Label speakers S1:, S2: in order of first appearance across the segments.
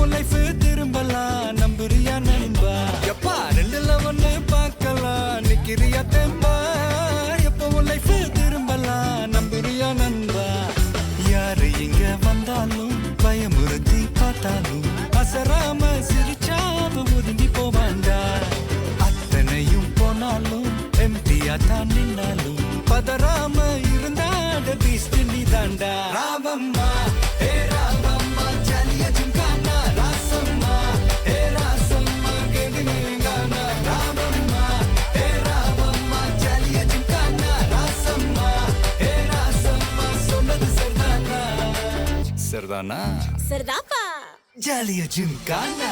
S1: உன் லைஃப் திரும்பலாம். நம்புறியா நண்பா? எப்பா ரெண்டுல ஒண்ணு பார்க்கலாம். நிக்கிறியா தெம்பா? எப்ப உன் லைஃப் திரும்பலாம்? நம்புறியா நண்பா? யாரு இங்க வந்தாலும் பயமுறுத்தி பார்த்தாலும் அசராம சிரிச்சாவ ஒதுங்கி போவாண்டா? அத்தனையும் போனாலும் எம்டியா தான் நின்னாலும் பதறாம இருந்தாட பீஸ்ட் நீ தாண்டா சரிதானா
S2: சரிதாப்பா
S1: ஜாலிய ஜிம்கானா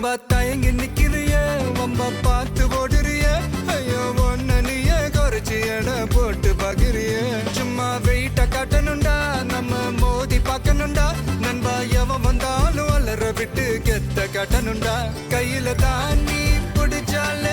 S1: ரொம்ப தயங்கி நிக்கிறிய ரொம்ப பார்த்து ஓடுறிய. ஐயோ ஒன்ன நீயே குறைச்சி எடை போட்டு பாக்குறிய சும்மா வெயிட்ட காட்டணும்டா நம்ம மோதி பார்க்கணுண்டா நண்பா எவன் வந்தாலும் வளர விட்டு கெத்த காட்டணும்டா. கையில தான் நீ பிடிச்சாலே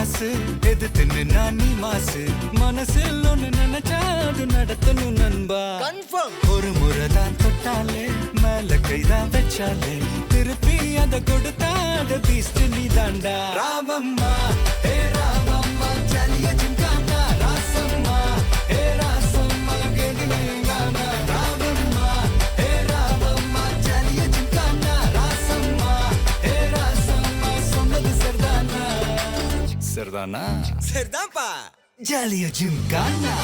S1: தமாசு எதிர்த்து நின்னா நீ மாசு. மனசில் ஒண்ணு நினைச்சா அது நடத்தணும் நண்பா.
S3: கன்ஃபார்ம்
S1: ஒரு முறை தான் தொட்டாலே மேல கைதான் வச்சாலே. திருப்பி அத கொடுத்தாட பீஸ்ட் நீ தாண்டா. ராமம்மா. சரிதானா?
S3: சரிதான்ப்பா.
S1: ஜாலிய ஜிம்கானா.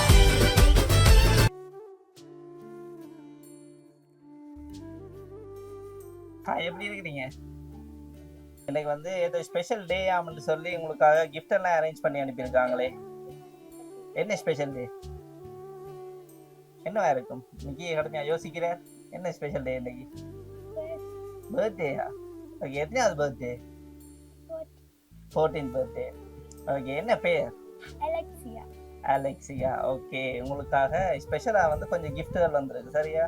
S4: ஆ எப்படி இருக்கிறீங்க? எனக்கு வந்து ஏதோ ஸ்பெஷல் டே ஆமென்னு சொல்லி உங்களுக்காக gift எல்லாம் அரேஞ்ச் பண்ணி அனுப்பியிருக்காங்களே. என்ன ஸ்பெஷல் டே என்னவா இருக்கும்? இன்னைக்கு கடமையா யோசிக்கிறேன் என்ன ஸ்பெஷல் டே இன்னைக்கு? பர்த்டேயா ஓகே எத்தனையாவது பர்த்டே ஃபோர்டீன் பர்த்டே ஓகே என்ன பேர்
S2: அலெக்சியா.
S4: அலெக்சியா ஓகே உங்களுக்காக ஸ்பெஷலாக வந்து கொஞ்சம் கிஃப்ட்டுகள் வந்திருக்கு சரியா?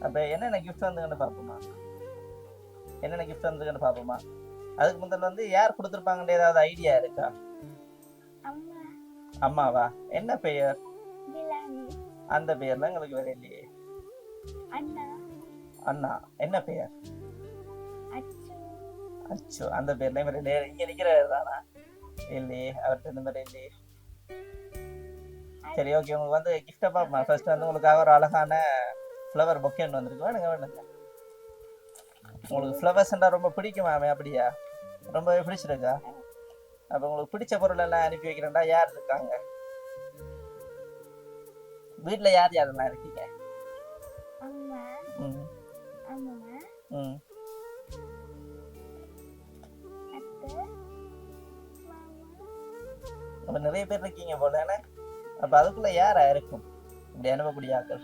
S4: அப்போ என்னென்ன கிஃப்ட் வந்துங்கன்னு பார்ப்போமா? என்னென்ன கிஃப்ட் வந்துங்கன்னு பார்ப்போமா? அதுக்கு முதல்ல வந்து யார் கொடுத்துருப்பாங்கன்ற ஏதாவது ஐடியா இருக்கா?
S2: அம்மா.
S4: அம்மாவா? என்ன பெயர்? அந்த பெயர்லாம் எங்களுக்கு வேற இல்லையே.
S2: அண்ணா.
S4: அண்ணா என்ன பெயர்?
S2: அச்சு.
S4: அந்த வேற இல்லையே. இங்கே நிற்கிறாரு தானா இல்லையே அவர்கிட்ட இந்த மாதிரி இல்லையே. சரி ஓகே உங்களுக்கு வந்து கிஃப்டை பார்ப்போம். ஃபர்ஸ்ட் வந்து உங்களுக்காக ஒரு அழகான ஃப்ளவர் பொக்கேன் வந்திருக்கு. வேணுங்க வேணுங்க உங்களுக்கு ஃப்ளவர்ஸ்ன்றா ரொம்ப பிடிக்குமாமே அப்படியா? ரொம்ப பிடிச்சிருக்கா? அப்போ உங்களுக்கு பிடிச்ச பொருள் எல்லாம் அனுப்பி வைக்கிறேன்டா. யார் இருக்காங்க? வீட்டில் யார் யாரெல்லாம் இருக்கீங்க? ம். ம். அப்ப நிறைய பேர் இருக்கீங்க போல அப்ப அதுக்குள்ள யாரா இருக்கும்? இப்படி அனுப்பக்கூடிய ஆட்கள்.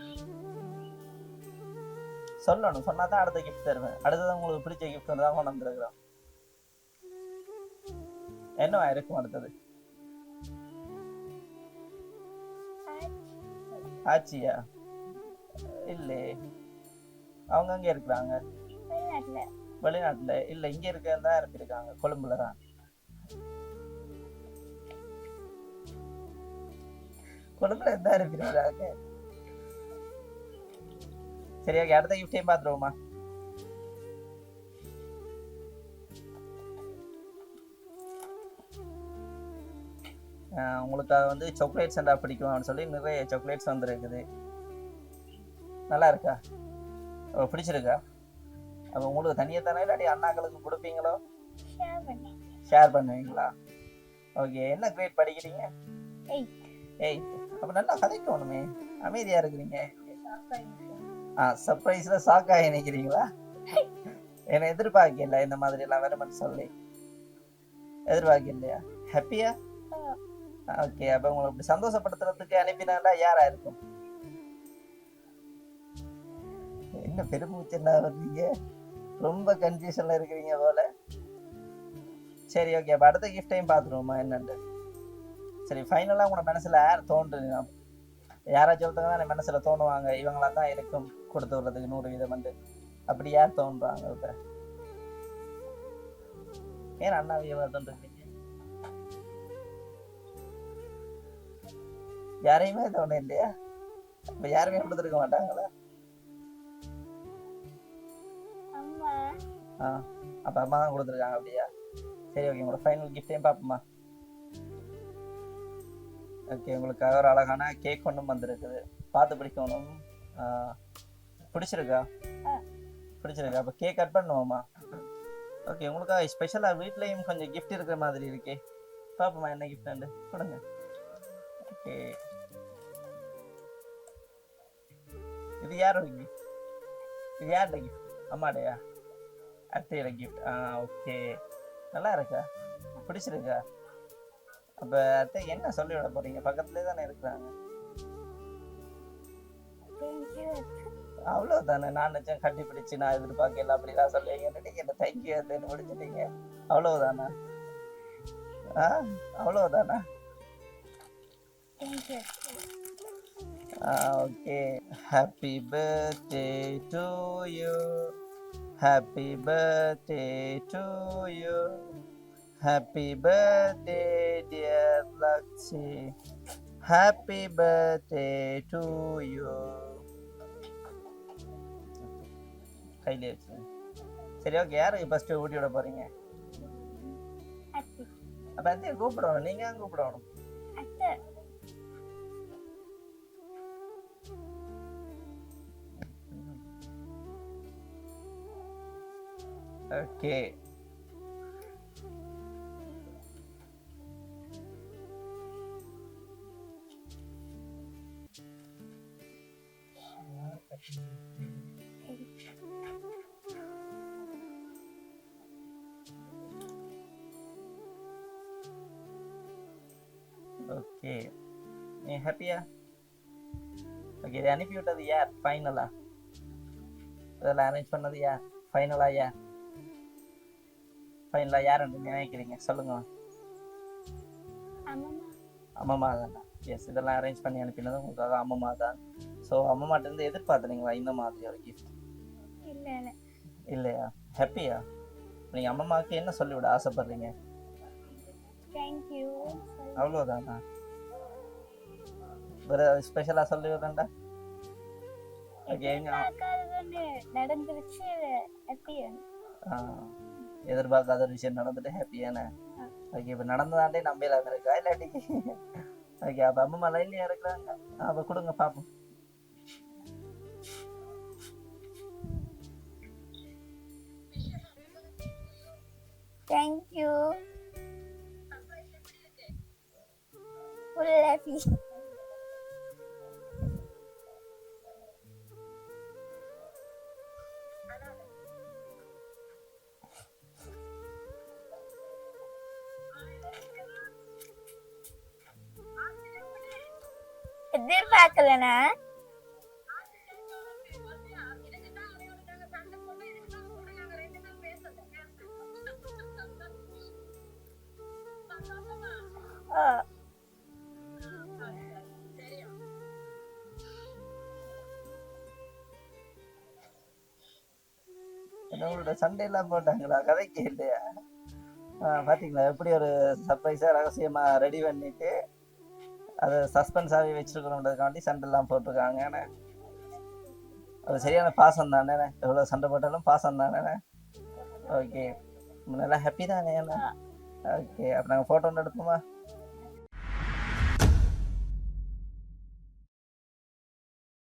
S4: சொல்லணும். சொன்னா தான் அடுத்த கிஃப்ட் தருவேன். அடுத்தது உங்களுக்கு பிடிச்ச கிஃப்ட் வந்து தான் கொண்டு வந்துருக்கிறோம். என்னவா இருக்கும் அடுத்தது? ஆச்சியா? இல்லையே அவங்க அங்கே இருக்கிறாங்க.
S2: வெளிநாட்டுல.
S4: இல்ல இங்க இருக்க தான் அனுப்பியிருக்காங்க கொழும்புல தான். கொழும்புல இருந்தா அனுப்பியிருக்காங்க சரி ஓகே. அடுத்த கிஃப்டையும் பார்த்துருவோமா ஆஹ் உங்களுக்காக வந்து சாக்லேட்ஸ் எல்லாம் பிடிக்கும் அப்படின்னு சொல்லி நிறைய சாக்லேட்ஸ் வந்துருக்குது. நல்லா இருக்கா? ஓ, பிடிச்சிருக்கா? அப்போ உங்களுக்கு தனியாக தானே இல்லாட்டி அண்ணாக்களுக்கு கொடுப்பீங்களோ?
S2: ஷேர்
S4: பண்ணுவீங்களா? ஓகே என்ன கிரேட் படிக்கிறீங்க?
S2: எயிட்
S4: எயிட் அப்போ நல்லா கதைக்கணுமே. அமைதியாக இருக்கிறீங்க. ஆ சர்ப்ரைஸில் ஆகி நினைக்கிறீங்களா என்னை எதிர்பார்க்கல இந்த மாதிரி எல்லாம் வேணும்னு சொல்லி? எதிர்பார்க்க இல்லையா? ஹாப்பியா ஓகே அப்போ உங்களை இப்படி சந்தோஷப்படுத்துறதுக்கு அனுப்பினாண்டா யாரா இருக்கும்? என்ன பெருமூச்செல்லா வர்றீங்க? ரொம்ப கன்ஃபியூஷன்ல இருக்கிறீங்க போல. சரி ஓகே அப்போ அடுத்த கிஃப்டையும் பார்த்துருவோமா என்னன்ட்டு? சரி ஃபைனலாக உங்களோட மனசில் யார் தோன்றுனா யாராச்சும் ஒருத்தங்க தானே மனசுல தோணுவாங்க இவங்களா தான் இருக்கும் கொடுத்து விடுறதுக்கு நூறு வீதம் வந்து. அப்படி யார் தோன்றாங்க இப்ப? ஏன் அண்ணா வியவா தோன்றுறீங்க யாரையுமே தோணும் இல்லையா? இப்ப யாருமே கொடுத்துருக்க மாட்டாங்களா? ஆ அப்ப அம்மா தான் கொடுத்துருக்காங்க அப்படியா? சரி ஓகே உங்களோட ஃபைனல் கிஃப்டையும் பார்ப்போமா ஓகே உங்களுக்காக ஒரு அழகான கேக் ஒன்றும் வந்திருக்குது. பார்த்து பிடிக்கணும். பிடிச்சிருக்கா. பிடிச்சிருக்கா? அப்போ கேக் கட் பண்ணுவோமா? ஓகே உங்களுக்காக ஸ்பெஷலாக வீட்லேயும் கொஞ்சம் கிஃப்ட் இருக்கிற மாதிரி இருக்கே. பார்ப்போமா என்ன கிஃப்ட் கொடுங்க. ஓகே. இது யாரோட கிஃப்ட் இது யாரோட கிஃப்ட் அம்மாடையா? அத்தையோட கிஃப்ட் ஆ ஓகே. நல்லா இருக்கா? பிடிச்சிருக்கா? அப்போ அத்தை என்ன சொல்லி விட போறீங்க? பக்கத்துலயே தானே இருக்கிறாங்க.
S2: தேங்க்யூ
S4: நான் நினச்சேன் கட்டி பிடிச்சு நான் எதிர்பார்க்கல அப்படிலாம் சொல்லுவீங்க என்ன தேங்க்யூ அத்தைன்னு முடிச்சிட்டீங்க? அவ்வளவுதானா? ஆ? அவ்வளவுதானா? Okay. Happy birthday to you happy birthday to you happy birthday dear Lakshi happy birthday to you கையிலே வச்சு சரி ஓகே யாருக்கு ஃபஸ்ட்டு ஊட்டி விட போறீங்க
S2: அத்தை
S4: அப்போ அத்தையை கூப்பிடணும் நீங்கள் தான் கூப்பிடணும்
S2: அத்தை
S4: ஓகே ஓகே நீ ஹாப்பியா ஓகே இதை அனுப்பி விட்டது யார் ஃபைனலா இதெல்லாம் அரேஞ்ச் பண்ணது யார் ஃபைனலா யார் ஃபைனலா யாருன்னு நினைக்கிறீங்க சொல்லுங்க.
S2: அம்மா
S4: அம்மம்மா தானே எஸ் இதெல்லாம் அரேஞ்ச் பண்ணி அனுப்பினது உங்களுக்காக அம்மம்மா தான் ஸோ அம்மம்மாட்ட இருந்து எதிர்பார்த்துறீங்களா இந்த மாதிரி ஒரு கிஃப்ட்
S2: இல்லை இல்லை
S4: இல்லையா ஹாப்பியா நீங்கள் அம்மம்மாவுக்கு என்ன சொல்லிவிட ஆசைப்படுறீங்க
S2: தேங்க்யூ
S4: அவ்வளோதானா வேறு ஸ்பெஷலாக சொல்லி விடுறேன்டா ஓகே
S2: எதிர்பார்க்காதது நடந்துருச்சு ஹாப்பி
S4: எதிர்பார்க்காத ஒரு விஷயம் நடந்துட்டு ஹாப்பியான ஓகே இப்போ நடந்ததாண்டே நம்பலாம் இருக்கா இல்லாட்டி ஓகே அப்போ அம்மம்மா லைன்லேயே இருக்கிறாங்க அப்போ கொடுங்க பார்ப்போம்
S2: தேங்க்யூ ஃபுல் ஹாப்பி எதிர்பார்க்கலண்ணா. ஓ.
S4: என்ன உங்களோட சண்டையெல்லாம் போட்டாங்களா? கதைக்கு இல்லையா பாத்தீங்களா? எப்படி ஒரு சர்ப்ரைஸா ரகசியமா ரெடி பண்ணிட்டு அதை சஸ்பென்ஸாகவே வச்சிருக்கணுன்றதுக்காண்டி சண்டைலாம் போட்டிருக்காங்க. என்ன? அது சரியான பாசம் தானே எவ்வளோ சண்டை போட்டாலும் பாசம் தானே ஓகே. நல்லா ஹாப்பி தானே ஓகே அப்போ நாங்கள் ஃபோட்டோ ஒன்று எடுப்போமா?